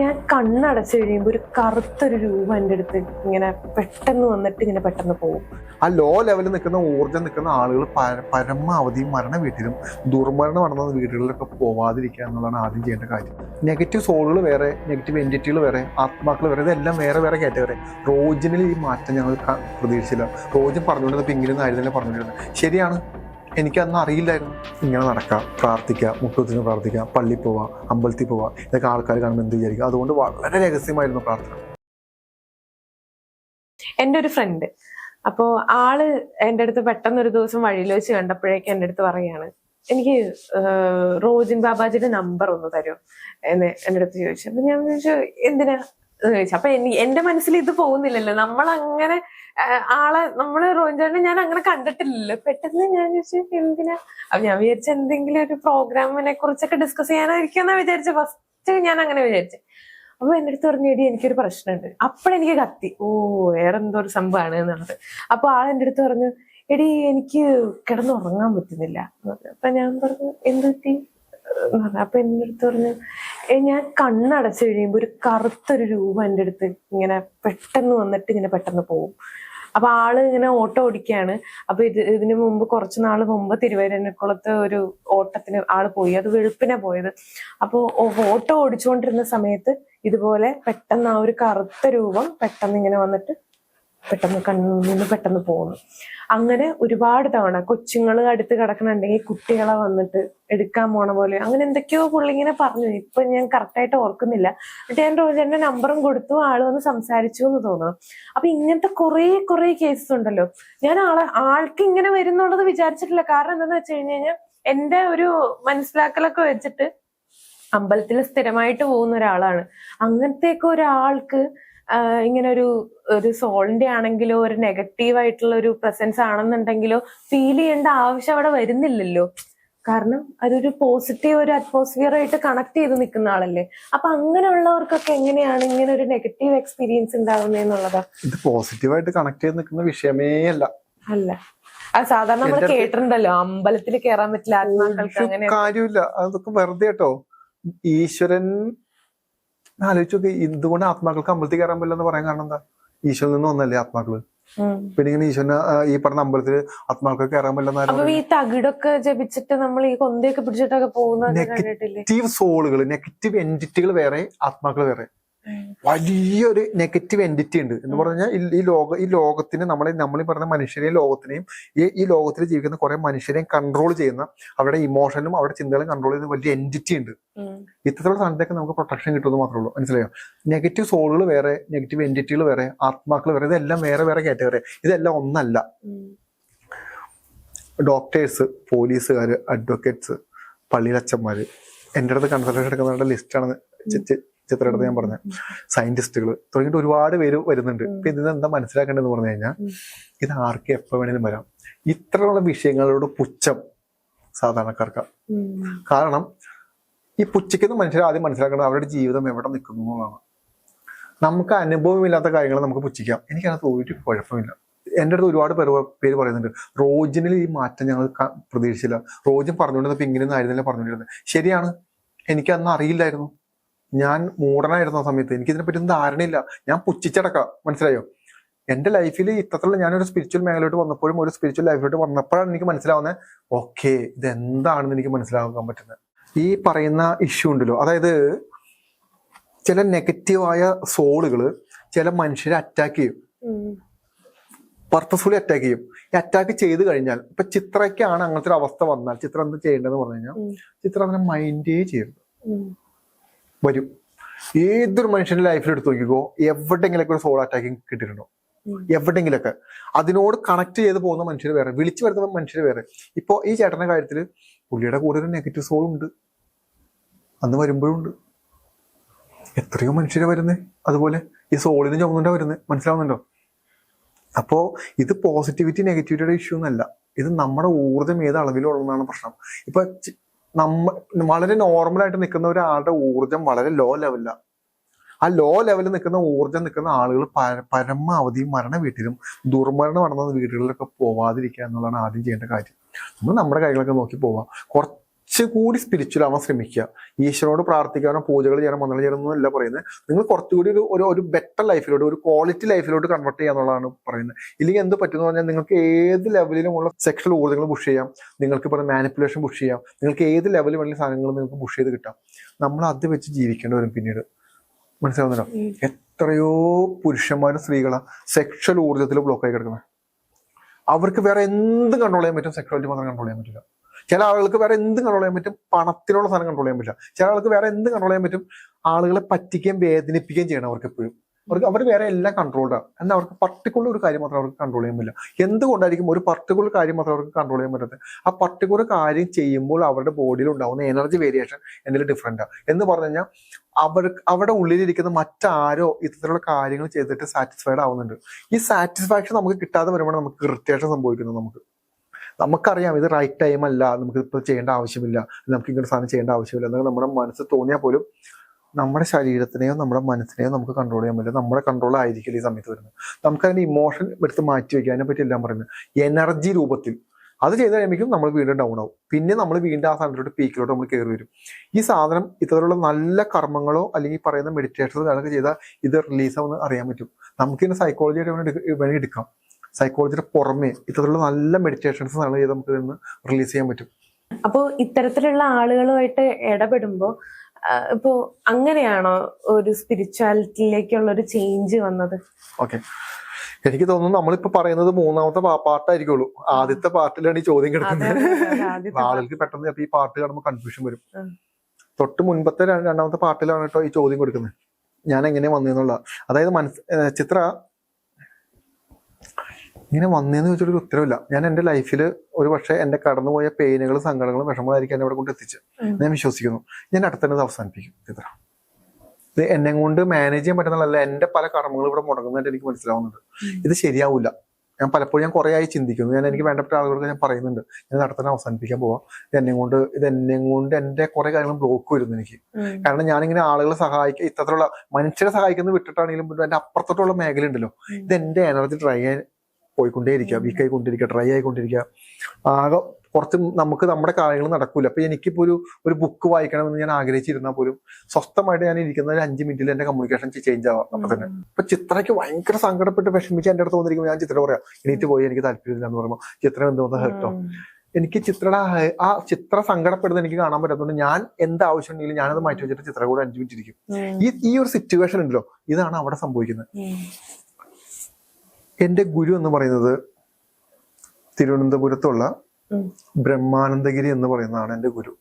ഞാൻ കണ്ണടച്ചു കഴിയുമ്പോൾ ഒരു കറുത്തൊരു രൂപം എന്റെ അടുത്ത് ഇങ്ങനെ പെട്ടെന്ന് വന്നിട്ട് ഇങ്ങനെ പെട്ടെന്ന് പോകും ആ ലോ ലെവലിൽ നിൽക്കുന്ന ഊർജം നിൽക്കുന്ന ആളുകൾ പര- പരമാവധി മരണ വീട്ടിലും ദുർമരണം നടന്ന വീടുകളിലൊക്കെ പോവാതിരിക്കുക എന്നുള്ളതാണ് ആദ്യം ചെയ്യേണ്ട കാര്യം. നെഗറ്റീവ് സോളുകൾ വേറെ നെഗറ്റീവ് എന്റിറ്റികൾ വേറെ ആത്മാക്കൾ വേറെ ഇതെല്ലാം വേറെ വേറെ കാറ്റഗറി റോജിനിൽ ഈ മാറ്റം ഞങ്ങൾ പ്രതീക്ഷിച്ചില്ല. റോജൻ പറഞ്ഞുകൊണ്ടിരുന്നപ്പോൾ ഇങ്ങനെ ആയിരുന്നില്ല പറഞ്ഞുകൊണ്ടിരുന്നത്. ശരിയാണ്. എനിക്ക് അന്ന് അറിയില്ലായിരുന്നു. ഇങ്ങനെ നടക്കാം പ്രാർത്ഥിക്കുക മുട്ടത്തിന് പ്രാർത്ഥിക്കുക പള്ളി പോവുക അമ്പലത്തിൽ പോവുക ഇതൊക്കെ ആൾക്കാർ കാണുമ്പോൾ എന്ത് വിചാരിക്കും? അതുകൊണ്ട് വളരെ രഹസ്യമായിരുന്നു പ്രാർത്ഥന. എന്റെ ഒരു ഫ്രണ്ട് അപ്പോൾ ആൾ എന്റെ അടുത്ത് പെട്ടെന്ന് ഒരു ദിവസം വഴിയിൽ വെച്ച് കണ്ടപ്പോഴേക്കും എന്റെ അടുത്ത് പറയാണ് എനിക്ക് റോജിൻ ബാബാജിയുടെ നമ്പർ ഒന്ന് തരുമോ എന്ന് എന്റെ അടുത്ത് ചോദിച്ചു. അപ്പൊ ഞാൻ ചോദിച്ചു എന്തിനാ? ചോദിച്ചു. അപ്പൊ എനി- എന്റെ മനസ്സിൽ ഇത് പോകുന്നില്ലല്ലോ. നമ്മൾ അങ്ങനെ ആളെ നമ്മൾ റോഞ്ചാടിനെ ഞാൻ അങ്ങനെ കണ്ടിട്ടില്ലല്ലോ. പെട്ടെന്ന് ഞാൻ ചോദിച്ചു എന്തിനാ? അപ്പൊ ഞാൻ വിചാരിച്ച എന്തെങ്കിലും ഒരു പ്രോഗ്രാമിനെ കുറിച്ചൊക്കെ ഡിസ്കസ് ചെയ്യാനായിരിക്കും എന്നാ വിചാരിച്ചു ഫസ്റ്റ് ഞാൻ അങ്ങനെ വിചാരിച്ചു. അപ്പൊ എന്റെ അടുത്ത് പറഞ്ഞു എടി എനിക്കൊരു പ്രശ്നമുണ്ട്. അപ്പോഴെനിക്ക് കത്തി. ഓ വേറെ എന്തോ ഒരു സംഭവമാണ് എന്നുള്ളത്. അപ്പൊ ആൾ എന്റെ അടുത്ത് പറഞ്ഞു എടി എനിക്ക് കിടന്നുറങ്ങാൻ പറ്റുന്നില്ല. അപ്പൊ ഞാൻ പറഞ്ഞു എന്ത് പറ്റി. അപ്പൊ എന്റെ അടുത്ത് പറഞ്ഞു "ഏ, ഞാൻ കണ്ണടച്ചു കഴിയുമ്പോ ഒരു കറുത്തൊരു രൂപം എന്റെ അടുത്ത് ഇങ്ങനെ പെട്ടെന്ന് വന്നിട്ട് ഇങ്ങനെ പെട്ടെന്ന് പോകും അപ്പൊ ആൾ ഇങ്ങനെ ഓട്ടോ ഓടിക്കുകയാണ് അപ്പൊ ഇത് ഇതിനു മുമ്പ് കുറച്ചു നാൾ മുമ്പ് തിരുവരക്കുളത്ത് ഒരു ഓട്ടത്തിന് ആൾ പോയി. അത് വെളുപ്പിനെ പോയത്. അപ്പൊ ഓട്ടോ ഓടിച്ചുകൊണ്ടിരുന്ന സമയത്ത് ഇതുപോലെ പെട്ടെന്ന് ആ ഒരു കറുത്ത രൂപം പെട്ടെന്ന് ഇങ്ങനെ വന്നിട്ട് പെട്ടെന്ന് കണ്ണിൽ നിന്ന് പെട്ടെന്ന് പോകുന്നു അങ്ങനെ ഒരുപാട് തവണ കൊച്ചുങ്ങൾ അടുത്ത് കിടക്കണുണ്ടെങ്കിൽ കുട്ടികളെ വന്നിട്ട് എടുക്കാൻ പോണ പോലെ അങ്ങനെ എന്തൊക്കെയോ പുള്ളി ഇങ്ങനെ പറഞ്ഞു. ഇപ്പൊ ഞാൻ കറക്റ്റായിട്ട് ഓർക്കുന്നില്ല. എന്നിട്ട് ഞാൻ റോജന്റെ നമ്പറും കൊടുത്തു. ആൾ വന്ന് സംസാരിച്ചു എന്ന് തോന്നുന്നു. അപ്പൊ ഇങ്ങനത്തെ കുറെ കുറെ കേസസ് ഉണ്ടല്ലോ. ഞാൻ ആളെ ആൾക്ക് ഇങ്ങനെ വരുന്നുള്ളത് വിചാരിച്ചിട്ടില്ല. കാരണം എന്താന്ന് വെച്ച് കഴിഞ്ഞ് കഴിഞ്ഞാൽ എന്റെ ഒരു മനസ്സിലാക്കലൊക്കെ വെച്ചിട്ട് അമ്പലത്തിൽ സ്ഥിരമായിട്ട് പോകുന്ന ഒരാളാണ്. അങ്ങനത്തെയൊക്കെ ഒരാൾക്ക് ഇങ്ങനെ ഒരു ഒരു സോളിന്റെ ആണെങ്കിലോ ഒരു നെഗറ്റീവ് ആയിട്ടുള്ള ഒരു പ്രസൻസ് ആണെന്നുണ്ടെങ്കിലോ ഫീൽ ചെയ്യേണ്ട ആവശ്യം അവിടെ വരുന്നില്ലല്ലോ. കാരണം അതൊരു പോസിറ്റീവ് ഒരു അറ്റ്മോസ്ഫിയർ ആയിട്ട് കണക്ട് ചെയ്ത് നിൽക്കുന്ന ആളല്ലേ. അപ്പൊ അങ്ങനെയുള്ളവർക്കൊക്കെ എങ്ങനെയാണ് ഇങ്ങനെ ഒരു നെഗറ്റീവ് എക്സ്പീരിയൻസ് ഉണ്ടാവുന്നതെന്നുള്ളതാ ഇത് പോസിറ്റീവായിട്ട് കണക്ട് ചെയ്ത് നിൽക്കുന്ന വിഷയമേ അല്ല. അല്ല. അത് സാധാരണ നമ്മൾ കേട്ടിട്ടുണ്ടല്ലോ അമ്പലത്തിൽ കയറാൻ പറ്റില്ല ആത്മാക്കൾക്ക് അങ്ങനെ കാര്യമില്ല അതൊക്കെ വെറുതെ കേട്ടോ. ഈശ്വരൻ ആലോചിച്ച് നോക്കി എന്തുകൊണ്ട് ആത്മാക്കൾക്ക് അമ്പലത്തിൽ കയറാൻ പറ്റില്ല എന്ന് പറയാൻ കാരണം എന്താ? ഈശോയിൽ നിന്ന് വന്നല്ലേ ആത്മാക്കൾ? പിന്നെ ഇങ്ങനെ ഈശ്വരന് ഈ പറഞ്ഞ അമ്പലത്തിൽ ആത്മാക്കൾ കയറാൻ പറ്റില്ലെന്ന് അപ്പൊ ഈ തകിടൊക്കെ ജപിച്ചിട്ട് നമ്മൾ ഈ കൊന്തയൊക്കെ പിടിച്ചിട്ടൊക്കെ നെഗറ്റീവ് സോളുകൾ നെഗറ്റീവ് എന്റിറ്റികൾ വേറെ ആത്മാക്കൾ വേറെ. വലിയൊരു നെഗറ്റീവ് എന്റിറ്റി ഉണ്ട്. എന്ന് പറഞ്ഞാൽ ഈ- ലോക ഈ ലോകത്തിന് നമ്മളെ നമ്മൾ പറഞ്ഞ മനുഷ്യരെയും ലോകത്തിനെയും ഈ ഈ ലോകത്തിൽ ജീവിക്കുന്ന കുറെ മനുഷ്യരെയും കൺട്രോൾ ചെയ്യുന്ന അവരുടെ ഇമോഷനും അവരുടെ ചിന്തകളും കൺട്രോൾ ചെയ്യുന്ന വലിയ എന്റിറ്റി ഉണ്ട്. ഇത്തരത്തിലുള്ള സാധനത്തൊക്കെ നമുക്ക് പ്രൊട്ടക്ഷൻ കിട്ടുമെന്ന് മാത്രമേ ഉള്ളൂ. മനസ്സിലായോ? നെഗറ്റീവ് സോളുകൾ വേറെ നെഗറ്റീവ് എന്റിറ്റികൾ വേറെ ആത്മാക്കൾ വേറെ ഇതെല്ലാം വേറെ വേറെ കാറ്റഗറി ഇതെല്ലാം ഒന്നല്ല. ഡോക്ടേഴ്സ് പോലീസുകാർ അഡ്വക്കേറ്റ്സ് പള്ളിയിലച്ചന്മാര് എന്റെ അടുത്ത് കൺസൾട്ടേഷൻ എടുക്കുന്നവരുടെ ലിസ്റ്റാണ് ചിത്രം എടുത്ത് ഞാൻ പറഞ്ഞ. സയന്റിസ്റ്റുകൾ തുടങ്ങിയിട്ട് ഒരുപാട് പേര് വരുന്നുണ്ട്. ഇപ്പൊ ഇതിന് എന്താ മനസ്സിലാക്കേണ്ടതെന്ന് പറഞ്ഞു കഴിഞ്ഞാൽ ഇത് ആർക്ക് എപ്പോ വേണേലും വരാം. ഇത്രയുള്ള വിഷയങ്ങളോട് പുച്ഛം സാധാരണക്കാർക്ക്. കാരണം ഈ പുച്ഛിക്കുന്ന മനുഷ്യർ ആദ്യം മനസ്സിലാക്കേണ്ടത് അവരുടെ ജീവിതം എവിടെ നിൽക്കുന്നു എന്നുള്ളതാണ്. നമുക്ക് അനുഭവമില്ലാത്ത കാര്യങ്ങൾ നമുക്ക് പുച്ഛിക്കാം. എനിക്കതിനകത്ത് ഒരു കുഴപ്പമില്ല. എന്റെ അടുത്ത് ഒരുപാട് പേര് പേര് പറയുന്നുണ്ട് റോജിനിൽ ഈ മാറ്റം ഞങ്ങൾ പ്രതീക്ഷിച്ചില്ല. റോജൻ പറഞ്ഞുകൊണ്ടിരുന്നപ്പോൾ ഇങ്ങനെയൊന്നും ആയിരുന്നില്ല പറഞ്ഞുകൊണ്ടിരുന്നത്. ശരിയാണ്. എനിക്കന്ന് അറിയില്ലായിരുന്നു. ഞാൻ മൂടനായിരുന്ന സമയത്ത് എനിക്ക് ഇതിനെപ്പറ്റി ഒന്നും ധാരണയില്ല. ഞാൻ പുച്ഛിച്ചടക്കാം. മനസ്സിലായോ? എന്റെ ലൈഫിൽ ഇത്തരത്തിലുള്ള ഞാനൊരു സ്പിരിച്വൽ മേഖലയിലോട്ട് വന്നപ്പോഴും ഒരു സ്പിരിച്വൽ ലൈഫിലോട്ട് വന്നപ്പോഴാണ് എനിക്ക് മനസ്സിലാവുന്നത് ഓക്കെ ഇത് എന്താണെന്ന് എനിക്ക് മനസ്സിലാക്കാൻ പറ്റുന്നത്? ഈ പറയുന്ന ഇഷ്യൂ ഉണ്ടല്ലോ. അതായത് ചില നെഗറ്റീവായ സോളുകൾ ചില മനുഷ്യരെ അറ്റാക്ക് ചെയ്യും. പർപ്പസ്ഫുള്ളി അറ്റാക്ക് ചെയ്യും. ഈ അറ്റാക്ക് ചെയ്ത് കഴിഞ്ഞാൽ ഇപ്പൊ ചിത്രയ്ക്കാണ് അങ്ങനത്തെ ഒരു അവസ്ഥ വന്നാൽ ചിത്രം എന്ത് ചെയ്യേണ്ടതെന്ന് പറഞ്ഞു കഴിഞ്ഞാൽ ചിത്രം അതിനെ മൈൻഡേ ചെയ്യരുത്. വരും. ഏതൊരു മനുഷ്യന്റെ ലൈഫിൽ എടുത്ത് നോക്കിക്കോ എവിടെയെങ്കിലൊക്കെ ഒരു സോൾ അറ്റാക്കിങ് കിട്ടിയിട്ടുണ്ടോ? എവിടെങ്കിലൊക്കെ അതിനോട് കണക്ട് ചെയ്ത് പോകുന്ന മനുഷ്യർ വേറെ വിളിച്ചു വരുന്ന മനുഷ്യർ വേറെ. ഇപ്പോ ഈ ചേട്ടന്റെ കാര്യത്തിൽ പുള്ളിയുടെ കൂടെ ഒരു നെഗറ്റീവ് സോൾ ഉണ്ട്. അന്ന് വരുമ്പോഴും ഉണ്ട്. എത്രയോ മനുഷ്യരെ വരുന്നത് അതുപോലെ ഈ സോളിന് ചുമന്നുണ്ടാ വരുന്നത് മനസ്സിലാവുന്നുണ്ടോ? അപ്പോ ഇത് പോസിറ്റിവിറ്റി നെഗറ്റിവിറ്റിയുടെ ഇഷ്യൂ എന്നല്ല ഇത് നമ്മുടെ ഊർജം ഏത് അളവിലുള്ളതാണ് പ്രശ്നം. ഇപ്പൊ നമ്മ വളരെ നോർമൽ ആയിട്ട് നിൽക്കുന്ന ഒരാളുടെ ഊർജം വളരെ ലോ. ലെവലിലാണ് ആ ലോ ലെവലിൽ നിൽക്കുന്ന ഊർജം നിൽക്കുന്ന ആളുകൾ പര- പരമാവധി മരണ വീട്ടിലും ദുർമരണം നടന്ന വീടുകളിലൊക്കെ പോവാതിരിക്കുക എന്നുള്ളതാണ് ആദ്യം ചെയ്യേണ്ട കാര്യം. നമ്മൾ നമ്മുടെ കാര്യങ്ങളൊക്കെ നോക്കി പോവാം. കുറച്ച് കുറച്ചുകൂടി സ്പിരിച്വൽ ആവാൻ ശ്രമിക്കുക. ഈശ്വരനോട് പ്രാർത്ഥിക്കാനോ പൂജകൾ ചെയ്യാനോ മന്ത്രം ചെയ്യാനോ അല്ല പറയുന്നത്. നിങ്ങൾ കുറച്ചുകൂടി ഒരു ഒരു ഒരു ബെറ്റർ ലൈഫിലോട്ട് ഒരു ക്വാളിറ്റി ലൈഫിലോട്ട് കൺവേർട്ട് ചെയ്യുക എന്നുള്ളതാണ് പറയുന്നത്. ഇല്ലെങ്കിൽ എന്ത് പറ്റുമെന്ന് പറഞ്ഞാൽ നിങ്ങൾക്ക് ഏത് ലെവലിലുമുള്ള സെക്ഷൽ ഊർജങ്ങൾ പുഷ് ചെയ്യാം. നിങ്ങൾക്ക് പറഞ്ഞ മാനിപ്പുലേഷൻ പുഷ് ചെയ്യാം. നിങ്ങൾക്ക് ഏത് ലെവലിൽ വേണമെങ്കിൽ സാധനങ്ങൾ നിങ്ങൾക്ക് പുഷ് ചെയ്ത് കിട്ടാം. നമ്മൾ അത് വെച്ച് ജീവിക്കേണ്ടി വരും പിന്നീട്. മനസ്സിലാവുന്നില്ല എത്രയോ പുരുഷന്മാരും സ്ത്രീകളാ സെക്ഷൽ ഊർജത്തിൽ ബ്ലോക്ക് ആയി കിടക്കുന്നത് അവർക്ക് വേറെ എന്തും കൺട്രോൾ ചെയ്യാൻ പറ്റും. സെക്ഷുവാലിറ്റി മാത്രം കൺട്രോൾ ചെയ്യാൻ പറ്റില്ല. ചില ആളുകൾക്ക് വേറെ എന്ത് കൺട്രോൾ ചെയ്യാൻ പറ്റും? പണത്തിനുള്ള സാധനം കൺട്രോൾ ചെയ്യാൻ പറ്റില്ല. ചില ആൾക്ക് വേറെ എന്ത് കൺട്രോൾ ചെയ്യാൻ പറ്റും? ആളുകളെ പറ്റിക്കുകയും വേദനിപ്പിക്കുകയും ചെയ്യണം അവർക്ക് എപ്പോഴും അവർക്ക് അവർ വേറെ എല്ലാം കൺട്രോൾഡാണ് എന്നാൽ അവർക്ക് പർട്ടിക്കുലർ ഒരു കാര്യം മാത്രം അവർക്ക് കൺട്രോൾ ചെയ്യാൻ പറ്റില്ല. എന്തുകൊണ്ടായിരിക്കും ഒരു പർട്ടിക്കുലർ കാര്യം മാത്രം അവർക്ക് കൺട്രോൾ ചെയ്യാൻ പറ്റാത്തത്? ആ പർട്ടിക്കുലർ കാര്യം ചെയ്യുമ്പോൾ അവരുടെ ബോഡിയിൽ ഉണ്ടാവുന്ന എനർജി വേരിയേഷൻ എന്തെങ്കിലും ഡിഫറെന്റ് ആണ് എന്ന് പറഞ്ഞു കഴിഞ്ഞാൽ അവർ അവിടെ ഉള്ളിലിരിക്കുന്ന മറ്റാരോ ഇത്തരത്തിലുള്ള കാര്യങ്ങൾ ചെയ്തിട്ട് സാറ്റിസ്ഫൈഡ് ആവുന്നുണ്ട്. ഈ സാറ്റിസ്ഫാക്ഷൻ നമുക്ക് കിട്ടാതെ വരുമ്പോൾ നമുക്ക് ഇറിറ്റേഷൻ സംഭവിക്കുന്നു നമുക്ക്. നമുക്കറിയാം ഇത് റൈറ്റ് ടൈം അല്ല നമുക്ക് ഇപ്പോൾ ചെയ്യേണ്ട ആവശ്യമില്ല നമുക്ക് ഇങ്ങനെ സാധനം ചെയ്യേണ്ട ആവശ്യമില്ല എന്നൊക്കെ നമ്മുടെ മനസ്സ് തോന്നിയാൽ പോലും നമ്മുടെ ശരീരത്തിനെയോ നമ്മുടെ മനസ്സിനെയോ നമുക്ക് കൺട്രോൾ ചെയ്യാൻ പറ്റില്ല. നമ്മുടെ കൺട്രോൾ ആയിരിക്കില്ല ഈ സമയത്ത് വരുന്നത്. നമുക്കതിന്റെ ഇമോഷൻ എടുത്ത് മാറ്റി വെക്കുക അതിനെ പറ്റി എല്ലാം പറയുന്നത്. എനർജി രൂപത്തിൽ. അത് ചെയ്ത് കഴിയുമ്പോഴേക്കും നമ്മൾ വീണ്ടും ഡൗൺ ആവും. പിന്നെ നമ്മൾ വീണ്ടും ആ സാധനത്തിലോട്ട് പീക്കിലോട്ട് നമ്മൾ കയറി വരും. ഈ സാധനം ഇത്തരത്തിലുള്ള നല്ല കർമ്മങ്ങളോ അല്ലെങ്കിൽ പറയുന്ന മെഡിറ്റേഷനോ കണക്ക് ചെയ്താൽ ഇത് റിലീസ് ആവുന്ന അറിയാൻ പറ്റും. നമുക്കിതിന് സൈക്കോളജി വേണമെങ്കിൽ എടുക്കാം. സൈക്കോളജിയുടെ പുറമെ ഇത്തരത്തിലുള്ള നല്ല മെഡിറ്റേഷൻസ് നല്ല ചെയ്ത് നമുക്ക് നിന്ന് റിലീസ് ചെയ്യാൻ പറ്റും. അപ്പോ ഇത്തരത്തിലുള്ള ആളുകളുമായിട്ട് ഇടപെടുമ്പോ ഇപ്പോ അങ്ങനെയാണോ ഒരു സ്പിരിച്വാലിറ്റിയിലേക്കുള്ള ഒരു ചേഞ്ച് വന്നത്? ഓക്കെ എനിക്ക് തോന്നുന്നു നമ്മളിപ്പോ പറയുന്നത് മൂന്നാമത്തെ പാട്ടായിരിക്കുള്ളൂ. ആദ്യത്തെ പാട്ടിലാണ് ഈ ചോദ്യം കിടക്കുന്നത്. ആളുകൾക്ക് പെട്ടെന്ന് ചിലപ്പോൾ ഈ പാട്ട് കാണുമ്പോൾ കൺഫ്യൂഷൻ വരും. തൊട്ട് മുൻപത്തെ രണ്ടാമത്തെ പാട്ടിലാണ് കേട്ടോ ഈ ചോദ്യം കൊടുക്കുന്നത്. ഞാൻ എങ്ങനെ വന്നെന്നുള്ള. അതായത് മനസ് ചിത്ര ഇങ്ങനെ വന്നേന്ന് ചോദിച്ചൊരു ഉത്തരവില്ല. ഞാൻ എന്റെ ലൈഫിൽ ഒരു പക്ഷേ എന്റെ കടന്നുപോയ പെയിനുകളും സങ്കടങ്ങളും വിഷമങ്ങളായിരിക്കും എന്നെ ഇവിടെ കൊണ്ട് എത്തിച്ച്. ഞാൻ വിശ്വസിക്കുന്നു. ഞാൻ അടുത്തന്നെ അവസാനിപ്പിക്കും. ചിത്ര ഇത്. എന്നെ കൊണ്ട് മാനേജ് ചെയ്യാൻ പറ്റുന്നതല്ല എന്റെ പല കർമ്മങ്ങളും ഇവിടെ മുടങ്ങുന്നതായിട്ട് എനിക്ക് മനസ്സിലാവുന്നുണ്ട്. ഇത് ശരിയാവില്ല ഞാൻ പലപ്പോഴും ഞാൻ കുറെ ആയി ചിന്തിക്കുന്നു. ഞാൻ എനിക്ക് വേണ്ടപ്പെട്ട ആളുകൾക്ക് ഞാൻ പറയുന്നുണ്ട്. ഞാൻ നടത്തന്നെ അവസാനിപ്പിക്കാൻ പോവാം. ഇത് എന്നെ കൊണ്ട് ഇത് എന്നെ കൊണ്ട് എന്റെ കുറെ കാര്യങ്ങൾ ബ്ലോക്ക് വരുന്നു എനിക്ക്. കാരണം ഞാനിങ്ങനെ ആളുകളെ സഹായിക്കുക ഇത്തരത്തിലുള്ള മനുഷ്യരെ സഹായിക്കുന്നത് വിട്ടിട്ടാണെങ്കിലും എന്റെ അപ്പുറത്തോട്ടുള്ള മേഖല ഉണ്ടല്ലോ ഇത് എന്റെ എനർജി ഡ്രൈ പോയിക്കൊണ്ടേയിരിക്കുക. വീക്ക് ആയിക്കൊണ്ടിരിക്കുക ഡ്രൈ ആയിക്കൊണ്ടിരിക്കുക. ആകെ കുറച്ച് നമുക്ക് നമ്മുടെ കാര്യങ്ങൾ നടക്കൂല. അപ്പൊ എനിക്കിപ്പോ ഒരു ഒരു ബുക്ക് വായിക്കണമെന്ന് ഞാൻ ആഗ്രഹിച്ചിരുന്നാൽ പോലും സ്വസ്ഥമായിട്ട് ഞാൻ ഇരിക്കുന്ന ഒരു അഞ്ച് മിനിറ്റിൽ എന്റെ കമ്മ്യൂണിക്കേഷൻ ചേഞ്ച് ആവാം അപ്പൊ തന്നെ. ഇപ്പൊ ചിത്രയ്ക്ക് ഭയങ്കര സങ്കടപ്പെട്ട് വിഷമിച്ച് എന്റെ അടുത്ത് വന്നിരിക്കുമ്പോൾ ഞാൻ ചിത്രം പറയാം എണീറ്റ് പോയി എനിക്ക് താല്പര്യമില്ല എന്ന് പറയുമ്പോൾ ചിത്രം എന്തോന്ന് ഉം. എനിക്ക് ചിത്രയുടെ ഹെ- ആ ചിത്ര സങ്കടപ്പെടുന്നത് എനിക്ക് കാണാൻ പറ്റാത്തതുകൊണ്ട് ഞാൻ എന്ത് ആവശ്യം ഉണ്ടെങ്കിലും ഞാനത് മാറ്റി വെച്ചിട്ട് ചിത്ര കൂടെ അഞ്ചു മിനിറ്റ് ഇരിക്കും. ഈ ഈ ഒരു സിറ്റുവേഷൻ ഉണ്ടല്ലോ ഇതാണ് അവിടെ സംഭവിക്കുന്നത്. ഉം. എന്റെ ഗുരു എന്ന് പറയുന്നത് തിരുവനന്തപുരത്തുള്ള ബ്രഹ്മാനന്ദഗിരി എന്ന് പറയുന്നതാണ് എന്റെ ഗുരു.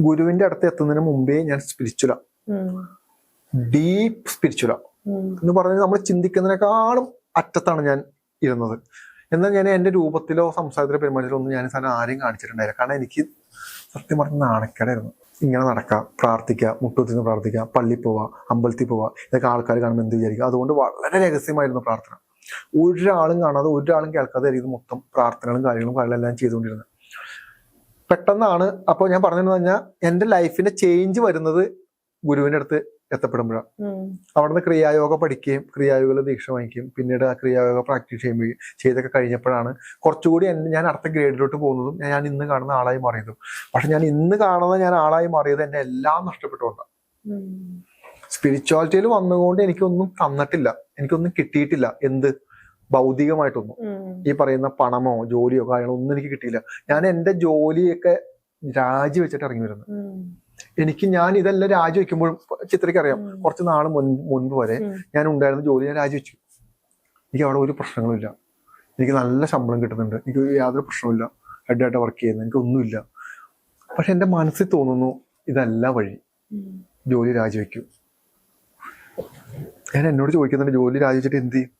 ഗുരുവിന്റെ അടുത്ത് എത്തുന്നതിന് മുമ്പേ ഞാൻ സ്പിരിച്വല. ഡീപ്പ് സ്പിരിച്വല എന്ന് പറഞ്ഞാൽ നമ്മൾ ചിന്തിക്കുന്നതിനേക്കാളും അറ്റത്താണ് ഞാൻ ഇരുന്നത്. എന്നാൽ ഞാൻ എന്റെ രൂപത്തിലോ സംസാരത്തിലോ പെരുമാറ്റത്തിലോ ഒന്നും ഞാൻ സാധനം ആരെയും കാണിച്ചിട്ടുണ്ടായില്ല. കാരണം എനിക്ക് സത്യം പറഞ്ഞ നാണക്കേടായിരുന്നു. ഇങ്ങനെ നടക്കുക പ്രാർത്ഥിക്കുക മുട്ടുത്തിന്ന് പ്രാർത്ഥിക്കുക പള്ളി പോവുക അമ്പലത്തിൽ പോവുക ഇതൊക്കെ ആൾക്കാർ കാണുമ്പോൾ എന്ത് വിചാരിക്കുക അതുകൊണ്ട് വളരെ രഹസ്യമായിരുന്നു പ്രാർത്ഥന. ഒരാളും കാണാതെ ഒരാളും കേൾക്കാതെ ആയിരുന്നു മൊത്തം പ്രാർത്ഥനകളും കാര്യങ്ങളും കാര്യങ്ങളെല്ലാം ചെയ്തുകൊണ്ടിരുന്നത്. പെട്ടെന്നാണ് അപ്പോൾ ഞാൻ പറഞ്ഞതെന്ന് പറഞ്ഞാൽ എന്റെ ലൈഫിന്റെ ചേഞ്ച് വരുന്നത് ഗുരുവിന്റെ അടുത്ത് എത്തപ്പെടുമ്പോഴാണ്. അവിടുന്ന് ക്രിയായോഗ പഠിക്കുകയും ക്രിയായോഗ ദീക്ഷ വാങ്ങിക്കുകയും പിന്നീട് ആ ക്രിയായോഗ പ്രാക്ടീസ് ചെയ്യുമ്പോൾ ചെയ്തൊക്കെ കഴിഞ്ഞപ്പോഴാണ് കുറച്ചുകൂടി എന്നെ ഞാൻ അടുത്ത ഗ്രേഡിലോട്ട് പോകുന്നതും ഞാൻ ഇന്ന് കാണുന്ന ആളായി മാറിയതും. പക്ഷെ ഞാൻ ഇന്ന് കാണുന്ന ഞാൻ ആളായി മാറിയത് എന്നെ എല്ലാം നഷ്ടപ്പെട്ടുകൊണ്ടാണ്. സ്പിരിച്വാലിറ്റിയിൽ വന്നുകൊണ്ട് എനിക്കൊന്നും തന്നിട്ടില്ല. എനിക്കൊന്നും കിട്ടിയിട്ടില്ല. എന്ത്? ഭൗതികമായിട്ടൊന്നും. ഈ പറയുന്ന പണമോ ജോലിയോ കാര്യങ്ങളോ ഒന്നും എനിക്ക് കിട്ടിയില്ല. ഞാൻ എന്റെ ജോലിയൊക്കെ രാജിവെച്ചിട്ട് ഇറങ്ങി വരുന്നത്. എനിക്ക് ഞാൻ ഇതെല്ലാം രാജിവെക്കുമ്പോഴും ചിത്രയ്ക്ക് അറിയാം. കുറച്ച് നാൾ മുൻപ് വരെ ഞാൻ ഉണ്ടായിരുന്ന ജോലി ഞാൻ രാജിവെച്ചു എനിക്ക് അവിടെ ഒരു പ്രശ്നങ്ങളില്ല എനിക്ക് നല്ല ശമ്പളം കിട്ടുന്നുണ്ട്. എനിക്ക് യാതൊരു പ്രശ്നവുമില്ല ഹെഡായിട്ട് വർക്ക് ചെയ്യുന്നു എനിക്കൊന്നുമില്ല പക്ഷെ എന്റെ മനസ്സിൽ തോന്നുന്നു ഇതല്ല വഴി ജോലി രാജിവെക്കൂ ഞാൻ എന്നോട് ചോദിക്കുന്നുണ്ട് ജോലി രാജിവെച്ചിട്ട് എന്ത് ചെയ്യും?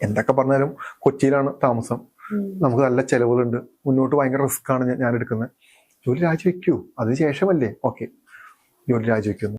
എന്തൊക്കെ പറഞ്ഞാലും കൊച്ചിയിലാണ് താമസം. നമുക്ക് നല്ല ചെലവുകളുണ്ട്. മുന്നോട്ട് ഭയങ്കര റിസ്ക് ആണ് ഞാൻ എടുക്കുന്നത്. ജോലി രാജിവെക്കൂ. അതിനുശേഷമല്ലേ ഓക്കെ. ജോലി രാജിവെക്കുന്നു